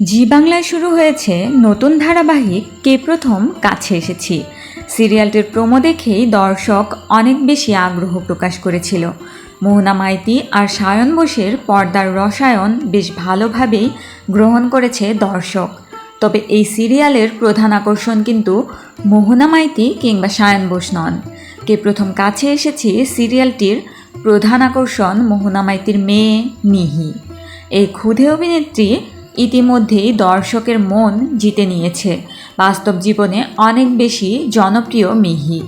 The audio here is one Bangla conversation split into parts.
জি বাংলায় শুরু হয়েছে নতুন ধারাবাহিক কে প্রথম কাছে এসেছি। সিরিয়ালটির প্রোমো দেখেই দর্শক অনেক বেশি আগ্রহ প্রকাশ করেছিল। মোহনা মাইতি আর সায়ন বোসের পর্দার রসায়ন বেশ ভালোভাবেই গ্রহণ করেছে দর্শক। তবে এই সিরিয়ালের প্রধান আকর্ষণ কিন্তু মোহনা মাইতি কিংবা সায়ন বোস নন। কে প্রথম কাছে এসেছি সিরিয়ালটির প্রধান আকর্ষণ মোহনা মাইতির মেয়ে মিহি। এই ক্ষুধে অভিনেত্রী ইতিমধ্যেই দর্শকের মন জিতে নিয়েছে। বাস্তব জীবনে অনেক বেশি জনপ্রিয় মিহি।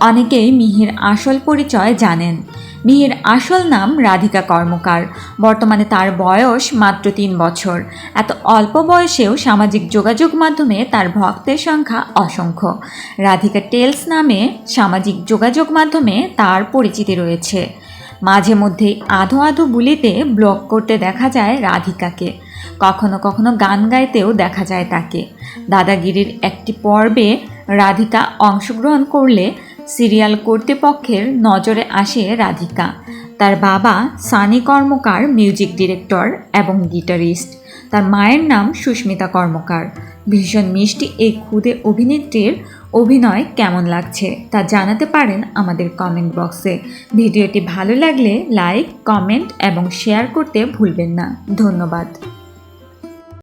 অনেকেই মিহির আসল পরিচয় জানেন। মিহির আসল নাম রাধিকা কর্মকার। বর্তমানে তার বয়স মাত্র তিন বছর। এত অল্প বয়সেও সামাজিক যোগাযোগ মাধ্যমে তার ভক্তের সংখ্যা অসংখ্য। রাধিকা টেলস নামে সামাজিক যোগাযোগ মাধ্যমে তার পরিচিতি রয়েছে। মাঝে মধ্যে আধো আধো বুলিতে ব্লগ করতে দেখা যায় রাধিকাকে। কখনো কখনো গান গাইতেও দেখা যায় তাকে। দাদাগিরির একটি পর্বে রাধিকা অংশগ্রহণ করলে সিরিয়াল কর্তৃপক্ষের নজরে আসে রাধিকা। তার বাবা সানি কর্মকার, মিউজিক ডিরেক্টর এবং গিটারিস্ট। তার মায়ের নাম সুস্মিতা কর্মকার। ভীষণ মিষ্টি এই ক্ষুদে অভিনেত্রীর অভিনয় কেমন লাগছে তা জানাতে পারেন আমাদের কমেন্ট বক্সে ভিডিওটি ভালো লাগলে লাইক কমেন্ট এবং শেয়ার করতে ভুলবেন না। ধন্যবাদ।